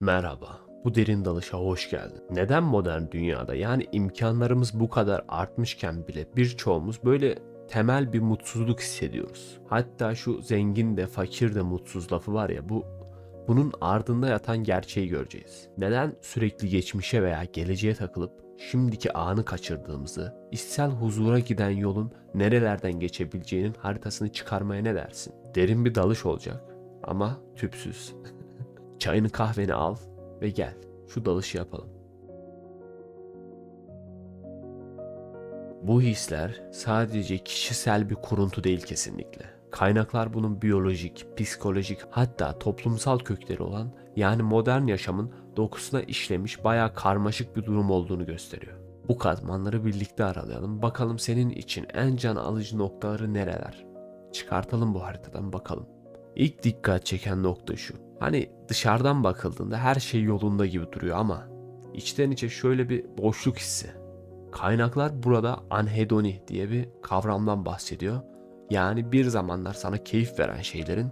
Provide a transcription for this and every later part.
Merhaba, bu derin dalışa hoş geldin. Neden modern dünyada yani imkanlarımız bu kadar artmışken bile birçoğumuz böyle temel bir mutsuzluk hissediyoruz. Hatta şu zengin de fakir de mutsuz lafı var ya bu bunun ardında yatan gerçeği göreceğiz. Neden sürekli geçmişe veya geleceğe takılıp şimdiki anı kaçırdığımızı, içsel huzura giden yolun nerelerden geçebileceğinin haritasını çıkarmaya ne dersin? Derin bir dalış olacak ama tüpsüz. Çayını kahveni al ve gel. Şu dalışı yapalım. Bu hisler sadece kişisel bir kuruntu değil kesinlikle. Kaynaklar bunun biyolojik, psikolojik hatta toplumsal kökleri olan yani modern yaşamın dokusuna işlemiş bayağı karmaşık bir durum olduğunu gösteriyor. Bu katmanları birlikte aralayalım. Bakalım senin için en can alıcı noktaları nereler? Çıkartalım bu haritadan bakalım. İlk dikkat çeken nokta şu. Hani dışarıdan bakıldığında her şey yolunda gibi duruyor ama içten içe şöyle bir boşluk hissi. Kaynaklar burada anhedoni diye bir kavramdan bahsediyor. Yani bir zamanlar sana keyif veren şeylerin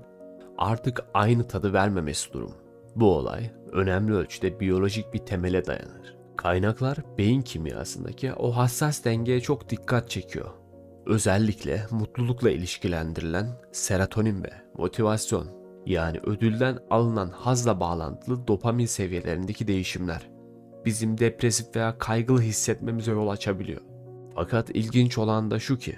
artık aynı tadı vermemesi durumu. Bu olay önemli ölçüde biyolojik bir temele dayanır. Kaynaklar beyin kimyasındaki o hassas dengeye çok dikkat çekiyor. Özellikle mutlulukla ilişkilendirilen serotonin ve motivasyon yani ödülden alınan hazla bağlantılı dopamin seviyelerindeki değişimler bizim depresif veya kaygılı hissetmemize yol açabiliyor. Fakat ilginç olan da şu ki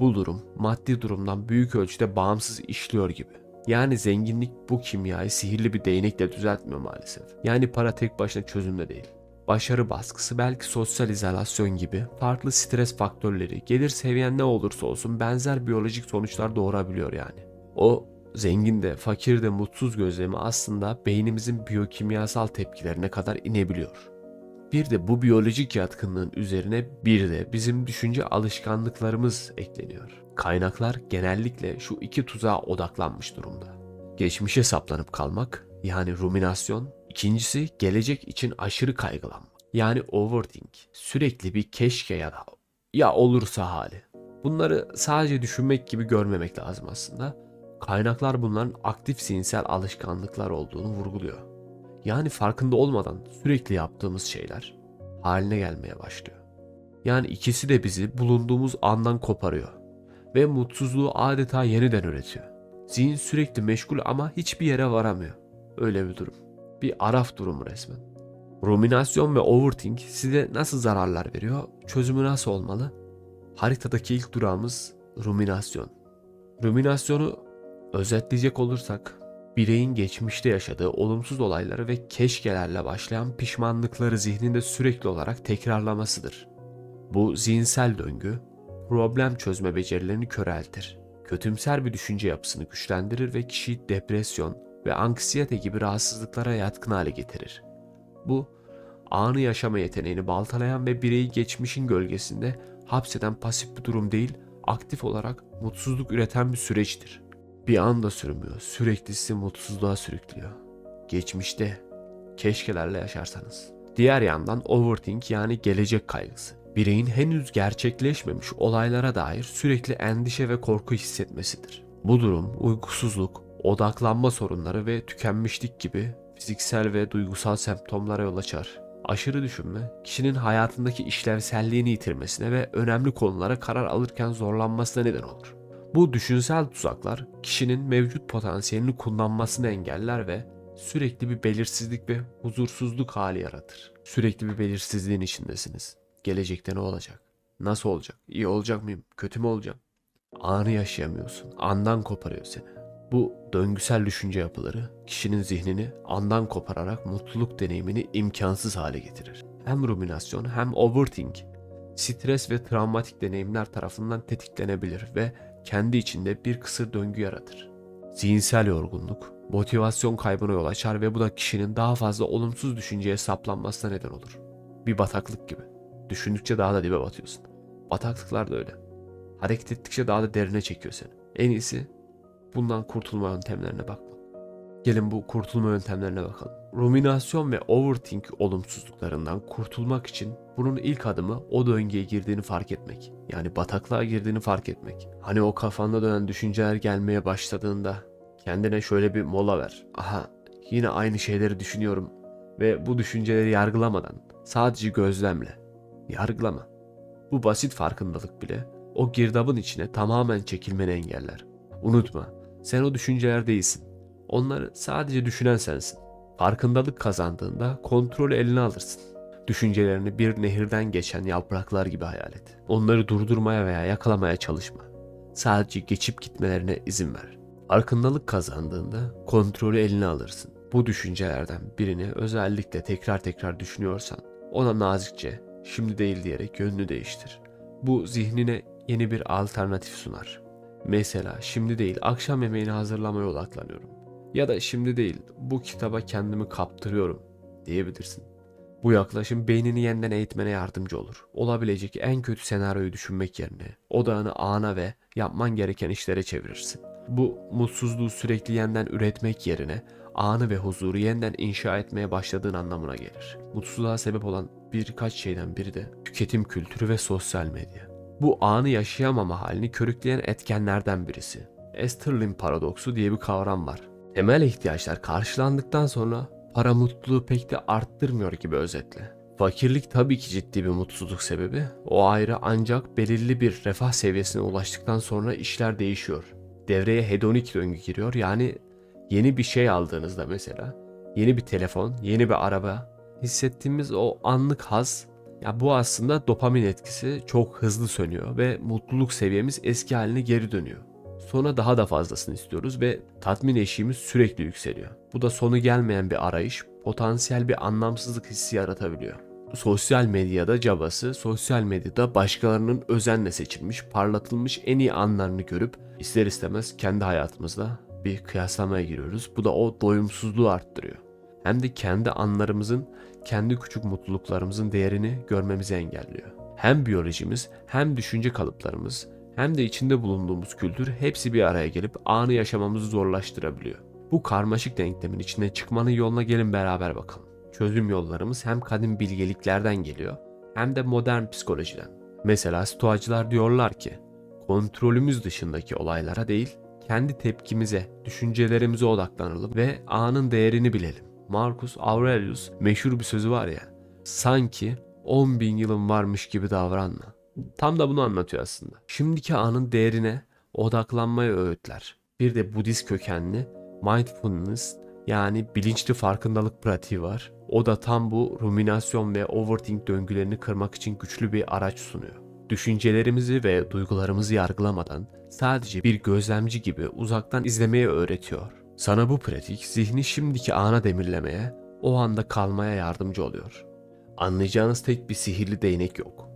bu durum maddi durumdan büyük ölçüde bağımsız işliyor gibi. Yani zenginlik bu kimyayı sihirli bir değnekle düzeltmiyor maalesef. Yani para tek başına çözüm de değil. Başarı baskısı, belki sosyal izolasyon gibi farklı stres faktörleri, gelir seviyen ne olursa olsun benzer biyolojik sonuçlar doğurabiliyor yani. O zengin de fakir de mutsuz gözlemi aslında beynimizin biyokimyasal tepkilerine kadar inebiliyor. Bir de bu biyolojik yatkınlığın üzerine bir de bizim düşünce alışkanlıklarımız ekleniyor. Kaynaklar genellikle şu iki tuzağa odaklanmış durumda. Geçmişe saplanıp kalmak yani ruminasyon, ikincisi gelecek için aşırı kaygılanmak yani overthink. Sürekli bir keşke ya da ya olursa hali. Bunları sadece düşünmek gibi görmemek lazım aslında. Kaynaklar bunların aktif zihinsel alışkanlıklar olduğunu vurguluyor. Yani farkında olmadan sürekli yaptığımız şeyler haline gelmeye başlıyor. Yani ikisi de bizi bulunduğumuz andan koparıyor ve mutsuzluğu adeta yeniden üretiyor. Zihin sürekli meşgul ama hiçbir yere varamıyor. Öyle bir durum. Bir araf durumu resmen. Ruminasyon ve overthink size nasıl zararlar veriyor? Çözümü nasıl olmalı? Haritadaki ilk durağımız ruminasyon. Ruminasyonu özetleyecek olursak bireyin geçmişte yaşadığı olumsuz olayları ve keşkelerle başlayan pişmanlıkları zihninde sürekli olarak tekrarlamasıdır. Bu zihinsel döngü problem çözme becerilerini köreltir. Kötümser bir düşünce yapısını güçlendirir ve kişiyi depresyon ve anksiyete gibi rahatsızlıklara yatkın hale getirir. Bu anı yaşama yeteneğini baltalayan ve bireyi geçmişin gölgesinde hapseden pasif bir durum değil, aktif olarak mutsuzluk üreten bir süreçtir. Bir anda sürmüyor, sürekli sizi mutsuzluğa sürüklüyor. Geçmişte keşkelerle yaşarsanız. Diğer yandan overthink yani gelecek kaygısı. Bireyin henüz gerçekleşmemiş olaylara dair sürekli endişe ve korku hissetmesidir. Bu durum uykusuzluk, odaklanma sorunları ve tükenmişlik gibi fiziksel ve duygusal semptomlara yol açar. Aşırı düşünme, kişinin hayatındaki işlevselliğini yitirmesine ve önemli konulara karar alırken zorlanmasına neden olur. Bu düşünsel tuzaklar kişinin mevcut potansiyelini kullanmasını engeller ve sürekli bir belirsizlik ve huzursuzluk hali yaratır. Sürekli bir belirsizliğin içindesiniz. Gelecekte ne olacak? Nasıl olacak? İyi olacak mıyım? Kötü mü olacağım? Anı yaşayamıyorsun. Andan koparıyor seni. Bu döngüsel düşünce yapıları kişinin zihnini andan kopararak mutluluk deneyimini imkansız hale getirir. Hem ruminasyon hem overthink stres ve travmatik deneyimler tarafından tetiklenebilir ve kendi içinde bir kısır döngü yaratır. Zihinsel yorgunluk, motivasyon kaybına yol açar ve bu da kişinin daha fazla olumsuz düşünceye saplanmasına neden olur. Bir bataklık gibi. Düşündükçe daha da dibe batıyorsun. Bataklıklar da öyle. Hareket ettikçe daha da derine çekiyor seni. En iyisi bundan kurtulma yöntemlerine bakma. Gelin bu kurtulma yöntemlerine bakalım. Ruminasyon ve overthink olumsuzluklarından kurtulmak için bunun ilk adımı o döngüye girdiğini fark etmek. Yani bataklığa girdiğini fark etmek. Hani o kafanda dönen düşünceler gelmeye başladığında kendine şöyle bir mola ver. Aha Yine aynı şeyleri düşünüyorum ve bu düşünceleri yargılamadan sadece gözlemle. Yargılama. Bu basit farkındalık bile o girdabın içine tamamen çekilmeni engeller. Unutma, sen o düşünceler değilsin. Onları sadece düşünen sensin. Farkındalık kazandığında kontrolü eline alırsın. Düşüncelerini bir nehirden geçen yapraklar gibi hayal et. Onları durdurmaya veya yakalamaya çalışma. Sadece geçip gitmelerine izin ver. Farkındalık kazandığında kontrolü eline alırsın. Bu düşüncelerden birini özellikle tekrar tekrar düşünüyorsan ona nazikçe şimdi değil diyerek yönünü değiştir. Bu zihnine yeni bir alternatif sunar. Mesela şimdi değil akşam yemeğini hazırlamaya odaklanıyorum. Ya da şimdi değil bu kitaba kendimi kaptırıyorum diyebilirsin. Bu yaklaşım beynini yeniden eğitmene yardımcı olur. Olabilecek en kötü senaryoyu düşünmek yerine odağını ana ve yapman gereken işlere çevirirsin. Bu mutsuzluğu sürekli yeniden üretmek yerine anı ve huzuru yeniden inşa etmeye başladığın anlamına gelir. Mutsuzluğa sebep olan birkaç şeyden biri de tüketim kültürü ve sosyal medya. Bu anı yaşayamama halini körükleyen etkenlerden birisi. Esterlin paradoksu diye bir kavram var. Temel ihtiyaçlar karşılandıktan sonra para mutluluğu pek de arttırmıyor gibi özetle. Fakirlik tabii ki ciddi bir mutsuzluk sebebi. O ayrı ancak belirli bir refah seviyesine ulaştıktan sonra işler değişiyor. Devreye hedonik döngü giriyor. Yani yeni bir şey aldığınızda mesela, yeni bir telefon, yeni bir araba, hissettiğimiz o anlık haz, ya bu aslında dopamin etkisi çok hızlı sönüyor ve mutluluk seviyemiz eski haline geri dönüyor. Sonra daha da fazlasını istiyoruz ve tatmin eşiğimiz sürekli yükseliyor. Bu da sonu gelmeyen bir arayış, potansiyel bir anlamsızlık hissi yaratabiliyor. Sosyal medyada cabası, sosyal medyada başkalarının özenle seçilmiş, parlatılmış en iyi anlarını görüp ister istemez kendi hayatımızda bir kıyaslamaya giriyoruz. Bu da o doyumsuzluğu arttırıyor. Hem de kendi anlarımızın, kendi küçük mutluluklarımızın değerini görmemizi engelliyor. Hem biyolojimiz, hem düşünce kalıplarımız, hem de içinde bulunduğumuz kültür hepsi bir araya gelip anı yaşamamızı zorlaştırabiliyor. Bu karmaşık denklemin içine çıkmanın yoluna gelin beraber bakalım. Çözüm yollarımız hem kadim bilgeliklerden geliyor hem de modern psikolojiden. Mesela stoacılar diyorlar ki kontrolümüz dışındaki olaylara değil kendi tepkimize, düşüncelerimize odaklanalım ve anın değerini bilelim. Marcus Aurelius meşhur bir sözü var ya sanki 10 bin yılın varmış gibi davranma. Tam da bunu anlatıyor aslında. Şimdiki anın değerine odaklanmayı öğütler. Bir de Budist kökenli mindfulness yani bilinçli farkındalık pratiği var. O da tam bu ruminasyon ve overthink döngülerini kırmak için güçlü bir araç sunuyor. Düşüncelerimizi ve duygularımızı yargılamadan sadece bir gözlemci gibi uzaktan izlemeye öğretiyor. Sana bu pratik zihni şimdiki ana demirlemeye, o anda kalmaya yardımcı oluyor. Anlayacağınız tek bir sihirli değnek yok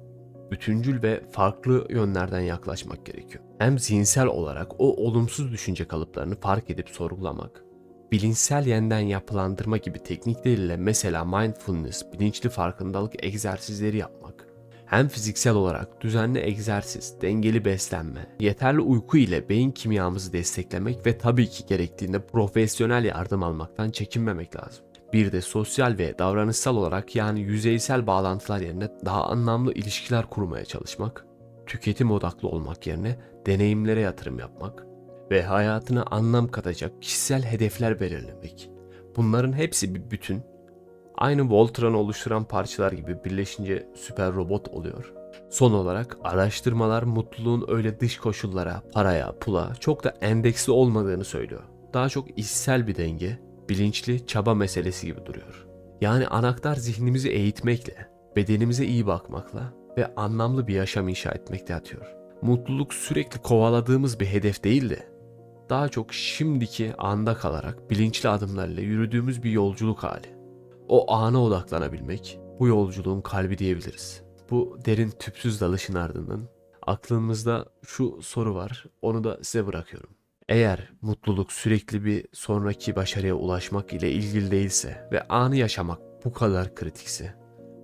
bütüncül ve farklı yönlerden yaklaşmak gerekiyor. Hem zihinsel olarak o olumsuz düşünce kalıplarını fark edip sorgulamak, bilinçsel yeniden yapılandırma gibi teknikleriyle mesela mindfulness, bilinçli farkındalık egzersizleri yapmak, hem fiziksel olarak düzenli egzersiz, dengeli beslenme, yeterli uyku ile beyin kimyamızı desteklemek ve tabii ki gerektiğinde profesyonel yardım almaktan çekinmemek lazım. Bir de sosyal ve davranışsal olarak yani yüzeysel bağlantılar yerine daha anlamlı ilişkiler kurmaya çalışmak, tüketim odaklı olmak yerine deneyimlere yatırım yapmak ve hayatına anlam katacak kişisel hedefler belirlemek. Bunların hepsi bir bütün. Aynı Voltron'u oluşturan parçalar gibi birleşince süper robot oluyor. Son olarak araştırmalar mutluluğun öyle dış koşullara, paraya, pula çok da endeksli olmadığını söylüyor. Daha çok içsel bir denge, bilinçli çaba meselesi gibi duruyor. Yani anahtar zihnimizi eğitmekle, bedenimize iyi bakmakla ve anlamlı bir yaşam inşa etmekte yatıyor. Mutluluk sürekli kovaladığımız bir hedef değil de daha çok şimdiki anda kalarak bilinçli adımlarla yürüdüğümüz bir yolculuk hali. O ana odaklanabilmek bu yolculuğun kalbi diyebiliriz. Bu derin tüpsüz dalışın ardından aklımızda şu soru var. Onu da size bırakıyorum. Eğer mutluluk sürekli bir sonraki başarıya ulaşmak ile ilgili değilse ve anı yaşamak bu kadar kritikse,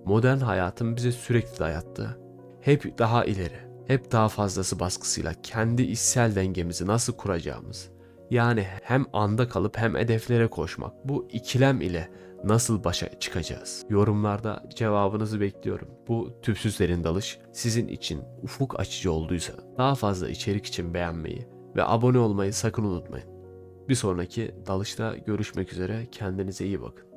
modern hayatın bize sürekli dayattığı, hep daha ileri, hep daha fazlası baskısıyla kendi içsel dengemizi nasıl kuracağımız, yani hem anda kalıp hem hedeflere koşmak, bu ikilem ile nasıl başa çıkacağız? Yorumlarda cevabınızı bekliyorum. Bu tüpsüzlerin dalış sizin için ufuk açıcı olduysa daha fazla içerik için beğenmeyi ve abone olmayı sakın unutmayın. Bir sonraki dalışta görüşmek üzere. Kendinize iyi bakın.